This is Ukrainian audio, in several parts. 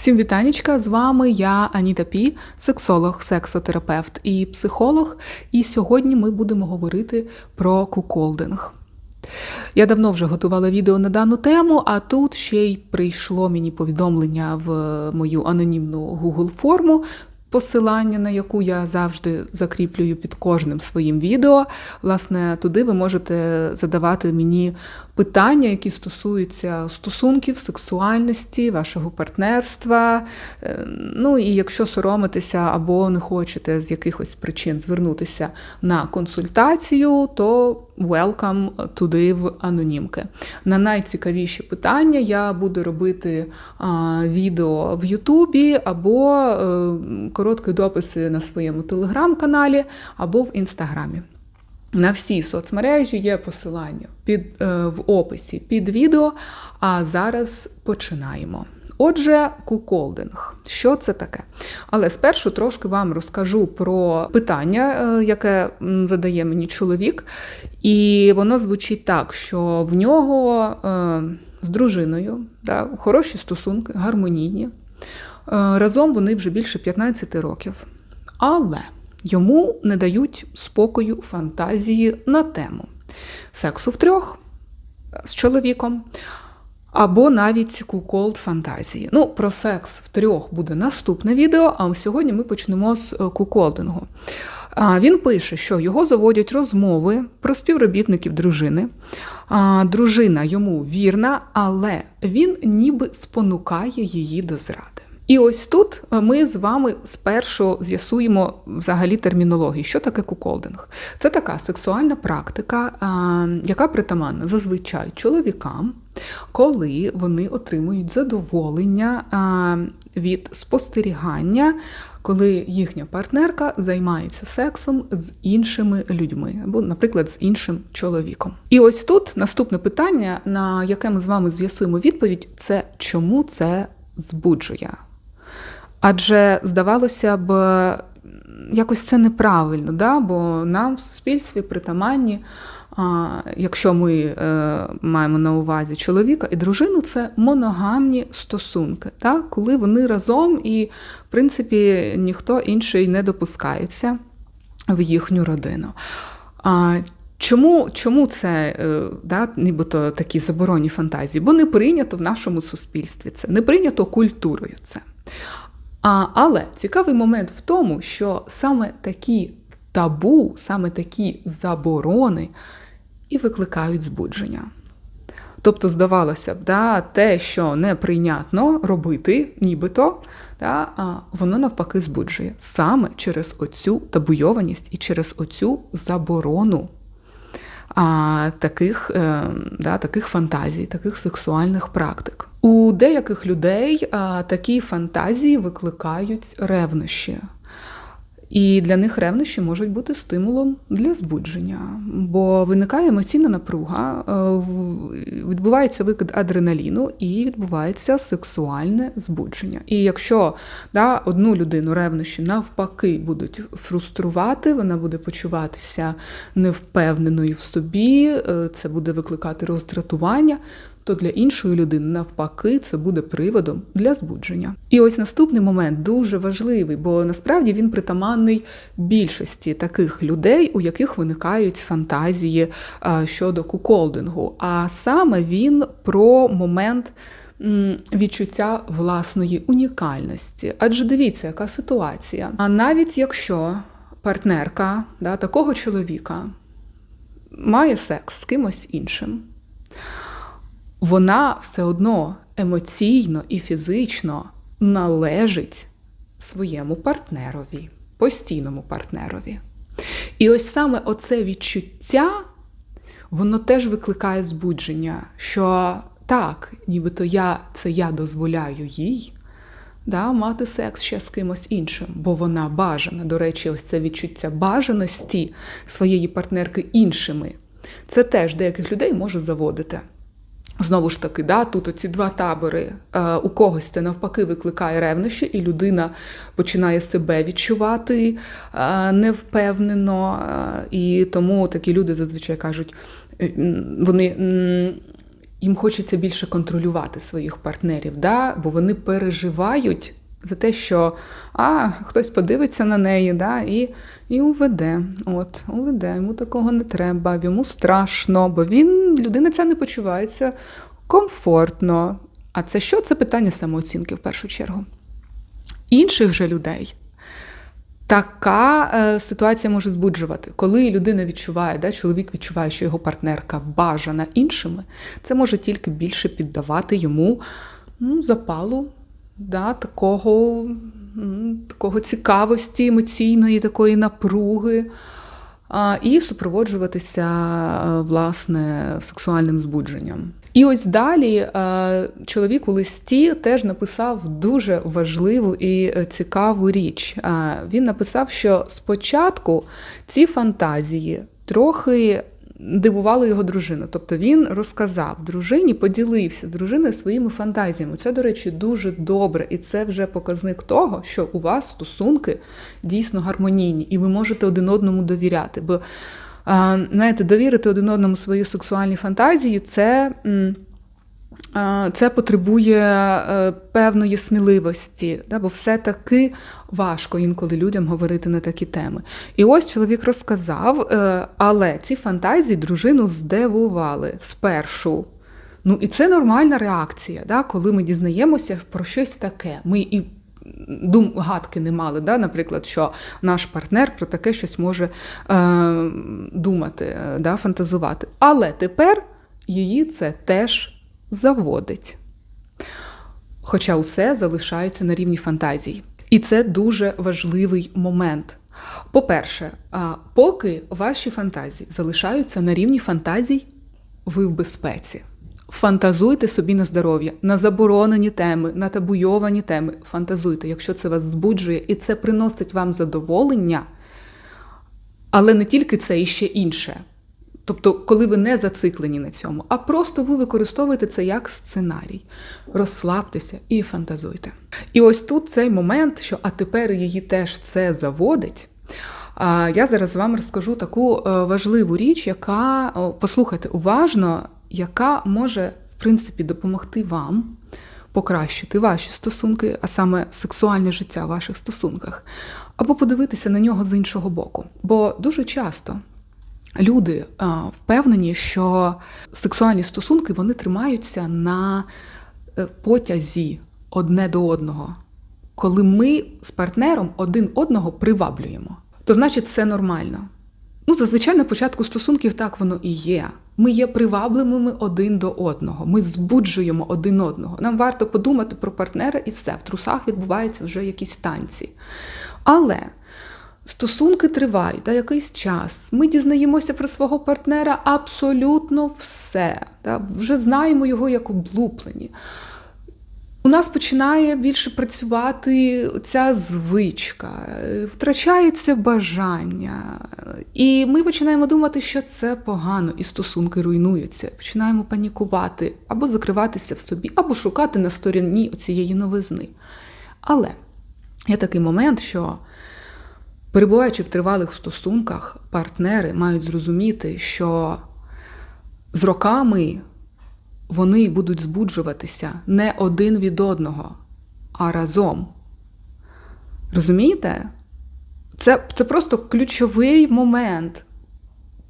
Всім вітанечка! З вами я Аніта Пі, сексолог, сексотерапевт і психолог. І сьогодні ми будемо говорити про куколдинг. Я давно вже готувала відео на дану тему, а тут ще й прийшло мені повідомлення в мою анонімну Google форму. Посилання, на яку я завжди закріплюю під кожним своїм відео. Власне, туди ви можете задавати мені питання, які стосуються стосунків, сексуальності, вашого партнерства. Е, Ну і якщо соромитеся або не хочете з якихось причин звернутися на консультацію, то welcome туди в анонімки. На найцікавіші питання я буду робити відео в Ютубі або е, короткі дописи на своєму телеграм-каналі або в інстаграмі. На всі соцмережі є посилання під, е, в описі під відео. А зараз починаємо. Отже, куколдинг. Що це таке? Але спершу трошки вам розкажу про питання, е, яке задає мені чоловік, і воно звучить так, що в нього е, з дружиною да, хороші стосунки, гармонійні. Е, Разом вони вже більше 15 років. Але йому не дають спокою фантазії на тему сексу втрьох з чоловіком. Або навіть куколд фантазії. Ну, про секс втрьох буде наступне відео, а сьогодні ми почнемо з е, куколдингу. Він пише, що його заводять розмови про співробітників дружини. Дружина йому вірна, але він ніби спонукає її до зради. І ось тут ми з вами спершу з'ясуємо взагалі термінологію, що таке куколдинг. Це така сексуальна практика, яка притаманна зазвичай чоловікам, коли вони отримують задоволення від спостерігання, коли їхня партнерка займається сексом з іншими людьми, або, наприклад, з іншим чоловіком. І ось тут наступне питання, на яке ми з вами з'ясуємо відповідь, це чому це збуджує. Адже здавалося б, якось це неправильно, да? бо нам в суспільстві притаманні, якщо ми е, маємо на увазі чоловіка і дружину, це моногамні стосунки, да? коли вони разом і, в принципі, ніхто інший не допускається в їхню родину. Чому чому це да, нібито такі заборонні фантазії? Бо не прийнято в нашому суспільстві це, не прийнято культурою це. А, Але цікавий момент в тому, що саме такі табу, саме такі заборони і викликають збудження. Тобто, здавалося б, да, те, що неприйнятно робити, нібито, да, воно навпаки збуджує саме через оцю табуйованість і через оцю заборону а, таких, е, да, таких фантазій, таких сексуальних практик. У деяких людей а, такі фантазії викликають ревнощі. І для них ревнощі можуть бути стимулом для збудження, бо виникає емоційна напруга, відбувається викид адреналіну і відбувається сексуальне збудження. І якщо да, одну людину ревнощі навпаки будуть фруструвати, вона буде почуватися невпевненою в собі, е, це буде викликати роздратування, то для іншої людини, навпаки, це буде приводом для збудження. І ось наступний момент дуже важливий, бо насправді він притаманний більшості таких людей, у яких виникають фантазії щодо куколдингу. А саме він про момент. Відчуття власної унікальності. Адже дивіться, яка ситуація. А навіть якщо партнерка да, такого чоловіка має секс з кимось іншим, вона все одно емоційно і фізично належить своєму партнерові, постійному партнерові. І ось саме оце відчуття, воно теж викликає збудження, що так, нібито я це я дозволяю їй да, мати секс ще з кимось іншим, бо вона бажана. До речі, ось це відчуття бажаності своєї партнерки іншими. Це теж деяких людей може заводити. Знову ж таки, да, тут оці два табори. Е, у когось це навпаки викликає ревнощі, і людина починає себе відчувати е, невпевнено. Е, і тому такі люди зазвичай кажуть, вони їм хочеться більше контролювати своїх партнерів, да? бо вони переживають за те, що а, хтось подивиться на неї да? і і уведе. От, уведе, йому такого не треба, йому страшно, бо він, людина ця не почувається комфортно. А це що? Це питання самооцінки в першу чергу. Інших же людей така е, ситуація може збуджувати. Коли людина відчуває, да, чоловік відчуває, що його партнерка бажана іншими, це може тільки більше піддавати йому ну, запалу, да, такого, такого цікавості емоційної, такої напруги. а, І супроводжуватися е, власне сексуальним збудженням. І ось далі е, чоловік у листі теж написав дуже важливу і е, цікаву річ. Він написав, що спочатку ці фантазії трохи дивували його дружину. Тобто він розказав дружині, поділився дружиною своїми фантазіями. Це, до речі, дуже добре, і це вже показник того, що у вас стосунки дійсно гармонійні, і ви можете один одному довіряти. Бо знаєте, довірити один одному свої сексуальні фантазії, це. Це потребує е, певної сміливості, бо все-таки важко інколи людям говорити на такі теми. І ось чоловік розказав, е, але ці фантазії дружину здивували спершу. Ну і це нормальна реакція, да, коли ми дізнаємося про щось таке. Ми і дум гадки не мали, да, наприклад, що наш партнер про таке щось може е, думати, е, да, фантазувати. Але тепер її це теж заводить. Хоча усе залишається на рівні фантазій. І це дуже важливий момент. По-перше, поки ваші фантазії залишаються на рівні фантазій, ви в безпеці. Фантазуйте собі на здоров'я, на заборонені теми, на табуйовані теми. Фантазуйте, якщо це вас збуджує і це приносить вам задоволення, але не тільки це і ще інше. Тобто, коли ви не зациклені на цьому, а просто ви використовуєте це як сценарій. Розслабтеся і фантазуйте. І ось тут цей момент, що а тепер її теж це заводить. Я зараз вам розкажу таку е, важливу річ, яка, послухайте уважно, яка може, в принципі, допомогти вам покращити ваші стосунки, а саме сексуальне життя в ваших стосунках, або подивитися на нього з іншого боку. Бо дуже часто люди впевнені, що сексуальні стосунки вони тримаються на е, потязі одне до одного. Коли ми з партнером один одного приваблюємо, то значить все нормально. Ну, зазвичай на початку стосунків так воно і є. Ми є привабливими один до одного, ми збуджуємо один одного. Нам варто подумати про партнера і все. В трусах відбуваються вже якісь танці. Але Стосунки тривають да, якийсь час. Ми дізнаємося про свого партнера абсолютно все. Да, Вже знаємо його як облуплені. У нас починає більше працювати ця звичка, втрачається бажання. І ми починаємо думати, що це погано, і стосунки руйнуються. Починаємо панікувати або закриватися в собі, або шукати на стороні цієї новизни. Але є такий момент, що. Перебуваючи в тривалих стосунках, партнери мають зрозуміти, що з роками вони будуть збуджуватися не один від одного, а разом. Розумієте? Це, Це просто ключовий момент.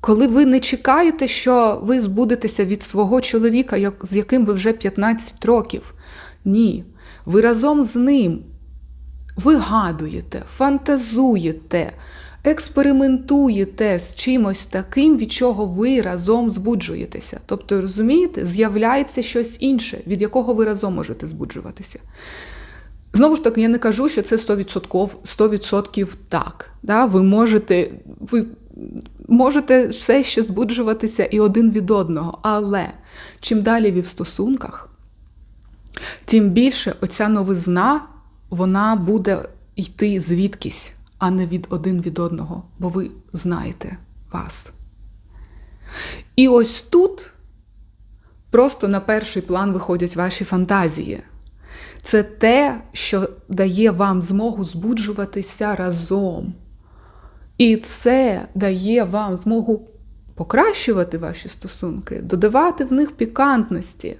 Коли ви не чекаєте, що ви збудетеся від свого чоловіка, з яким ви вже 15 років. Ні. Ви разом з ним вигадуєте, фантазуєте, експериментуєте з чимось таким, від чого ви разом збуджуєтеся. Тобто, розумієте, з'являється щось інше, від якого ви разом можете збуджуватися. Знову ж таки, я не кажу, що це 100%, 100% так. Да? Ви можете ви можете все ще збуджуватися і один від одного. Але чим далі ви в стосунках, тим більше оця новизна вона буде йти звідкись, а не від один від одного, бо ви знаєте вас. І ось тут просто на перший план виходять ваші фантазії. Це те, що дає вам змогу збуджуватися разом. І це дає вам змогу покращувати ваші стосунки, додавати в них пікантності.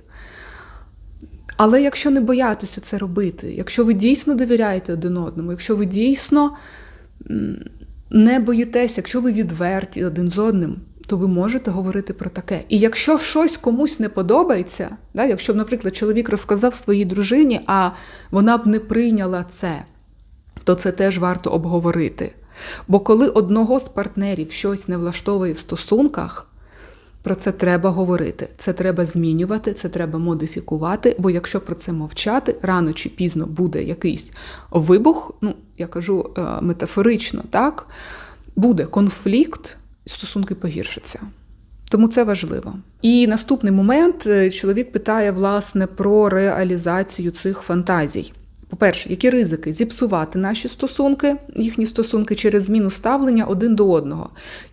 Але якщо не боятися це робити, якщо ви дійсно довіряєте один одному, якщо ви дійсно не боїтеся, якщо ви відверті один з одним, то ви можете говорити про таке. І якщо щось комусь не подобається, да, якщо наприклад, чоловік розказав своїй дружині, а вона б не прийняла це, то це теж варто обговорити. Бо коли одного з партнерів щось не влаштовує в стосунках, про це треба говорити, це треба змінювати, це треба модифікувати. Бо якщо про це мовчати, рано чи пізно буде якийсь вибух, ну я кажу е, метафорично, так буде конфлікт, стосунки погіршаться. Тому це важливо. І наступний момент е, чоловік питає власне про реалізацію цих фантазій. По-перше, які ризики зіпсувати наші стосунки, їхні стосунки через зміну ставлення один до одного,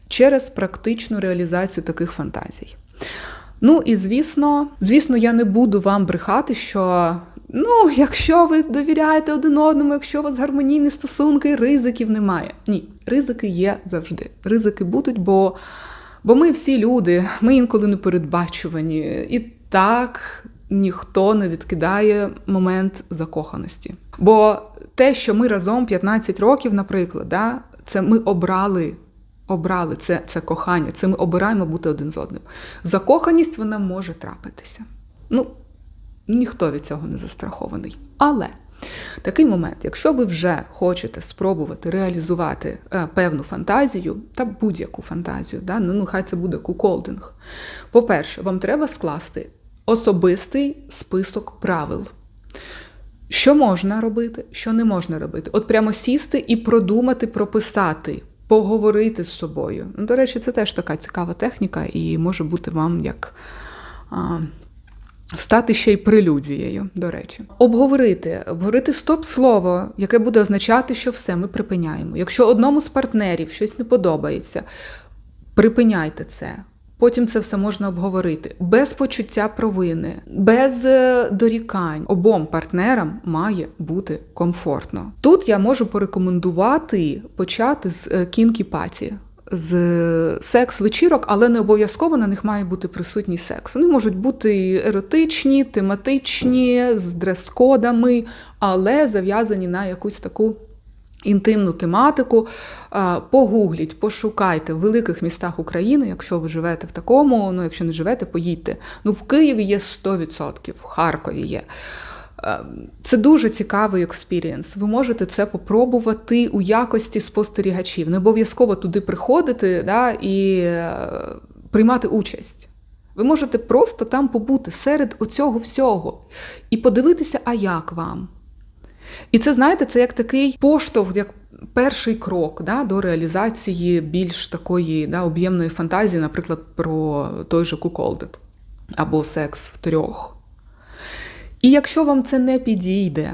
через практичну реалізацію таких фантазій. Ну і звісно, звісно, я не буду вам брехати, що ну, якщо ви довіряєте один одному, якщо у вас гармонійні стосунки, ризиків немає. Ні, ризики є завжди. Ризики будуть, бо, бо ми всі люди, ми інколи не передбачувані. І так ніхто не відкидає момент закоханості. Бо те, що ми разом 15 років, наприклад, да, це ми обрали. Обрали це це кохання, це ми обираємо бути один з одним. Закоханість вона може трапитися. Ну, ніхто від цього не застрахований. Але такий момент, якщо ви вже хочете спробувати реалізувати е, певну фантазію та будь-яку фантазію, да, ну хай це буде куколдинг. По-перше, вам треба скласти особистий список правил. Що можна робити, що не можна робити. От прямо сісти і продумати, прописати, поговорити з собою. Ну, До речі, це теж така цікава техніка, і може бути вам як а, стати ще й прелюдією, до речі. Обговорити, обговорити стоп-слово, яке буде означати, що все ми припиняємо. Якщо одному з партнерів щось не подобається, припиняйте це. Потім це все можна обговорити без почуття провини, без е, дорікань. Обом партнерам має бути комфортно. Тут я можу порекомендувати почати з е, кінкі-паті, з секс-вечірок, але не обов'язково на них має бути присутній секс. Вони можуть бути еротичні, тематичні, з дрес-кодами, але зав'язані на якусь таку інтимну тематику. Погугліть, пошукайте в великих містах України, якщо ви живете в такому, ну якщо не живете, поїдьте. Ну, в Києві є 100%, в Харкові є. Це дуже цікавий експірієнс. Ви можете це попробувати у якості спостерігачів. Не обов'язково туди приходити да, і е, приймати участь. Ви можете просто там побути серед оцього всього і подивитися, а як вам. І це, знаєте, це як такий поштовх, як перший крок да, до реалізації більш такої да, об'ємної фантазії, наприклад, про той же куколдит або секс в трьох. І якщо вам це не підійде,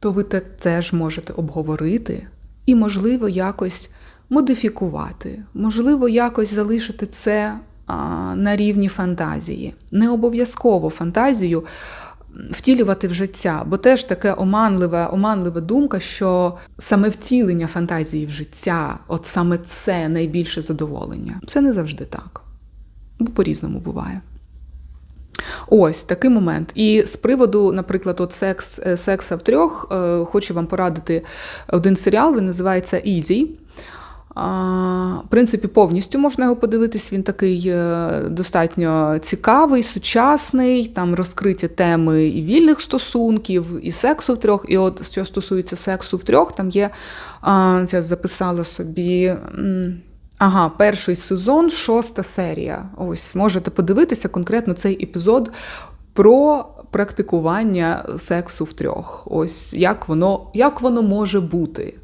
то ви це теж можете обговорити і, можливо, якось модифікувати, можливо, якось залишити це а, на рівні фантазії. Не обов'язково фантазію втілювати в життя, бо теж таке оманлива, оманлива думка, що саме втілення фантазії в життя, от саме це найбільше задоволення. Це не завжди так, бо по-різному буває. Ось такий момент. І з приводу, наприклад, от секс, е, секса в трьох, е, хочу вам порадити один серіал, він називається Easy. В принципі, повністю можна його подивитись. Він такий е, достатньо цікавий, сучасний, там розкриті теми і вільних стосунків, і сексу в трьох. І от що стосується сексу в трьох, там є, я записала собі. Ага, перший сезон, шоста серія. Ось можете подивитися конкретно цей епізод про практикування сексу в трьох. Ось як воно, як воно може бути.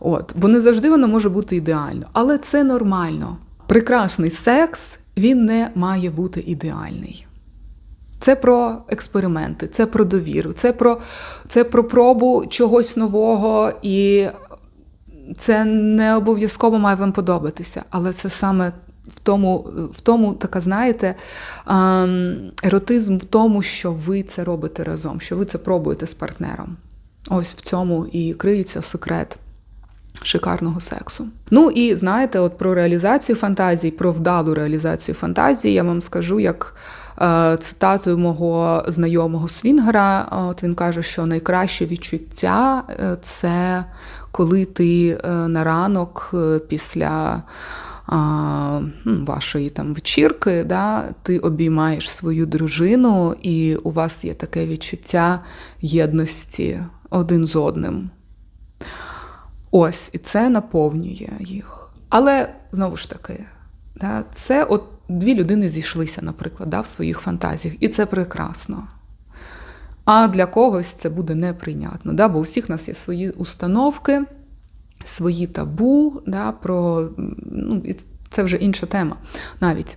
От, Бо не завжди воно може бути ідеально. Але це нормально. Прекрасний секс він не має бути ідеальний. Це про експерименти, це про довіру, це про це про пробу чогось нового, і це не обов'язково має вам подобатися. Але це саме в тому, в тому така, знаєте, ем, еротизм в тому, що ви це робите разом, що ви це пробуєте з партнером. Ось в цьому і криється секрет шикарного сексу. Ну і знаєте, от про реалізацію фантазій, про вдалу реалізацію фантазії, я вам скажу як. е, Цитатою мого знайомого Свінгера, от він каже, що найкраще відчуття е, це коли ти е, на ранок е, після а, вашої там вечірки, да, ти обіймаєш свою дружину, і у вас є таке відчуття єдності один з одним. Ось, і це наповнює їх. Але знову ж таки, да, це от дві людини зійшлися, наприклад, да, в своїх фантазіях, і це прекрасно. А для когось це буде неприйнятно, да, бо у всіх нас є свої установки, свої табу, да, про, ну, це вже інша тема навіть.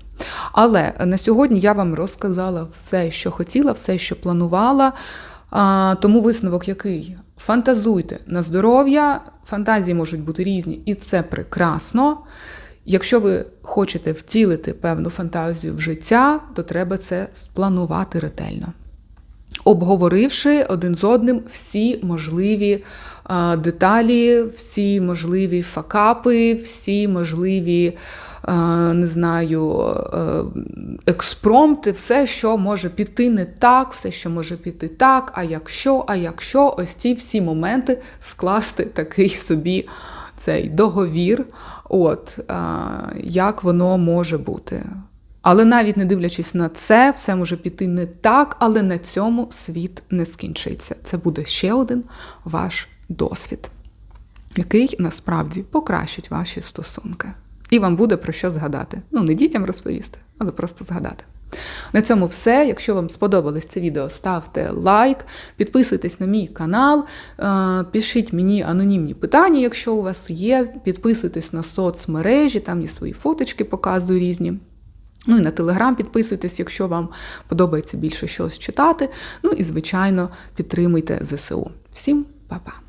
Але на сьогодні я вам розказала все, що хотіла, все, що планувала. А, тому висновок який? Фантазуйте. На здоров'я, фантазії можуть бути різні, і це прекрасно. Якщо ви хочете втілити певну фантазію в життя, то треба це спланувати ретельно обговоривши один з одним всі можливі деталі, всі можливі факапи, всі можливі, не знаю, е, експромти, все, що може піти не так, все, що може піти так, а якщо, а якщо, ось ці всі моменти скласти такий собі цей договір, от, як воно може бути. Але навіть не дивлячись на це, все може піти не так, але на цьому світ не скінчиться. Це буде ще один ваш досвід, який насправді покращить ваші стосунки. І вам буде про що згадати. Ну, не дітям розповісти, але просто згадати. На цьому все. Якщо вам сподобалось це відео, ставте лайк, підписуйтесь на мій канал, е, пишіть мені анонімні питання, якщо у вас є. Підписуйтесь на соцмережі, там є свої фоточки, показую різні. Ну і на телеграм підписуйтесь, якщо вам подобається більше щось читати. Ну і, звичайно, підтримуйте ЗСУ. Всім па-па!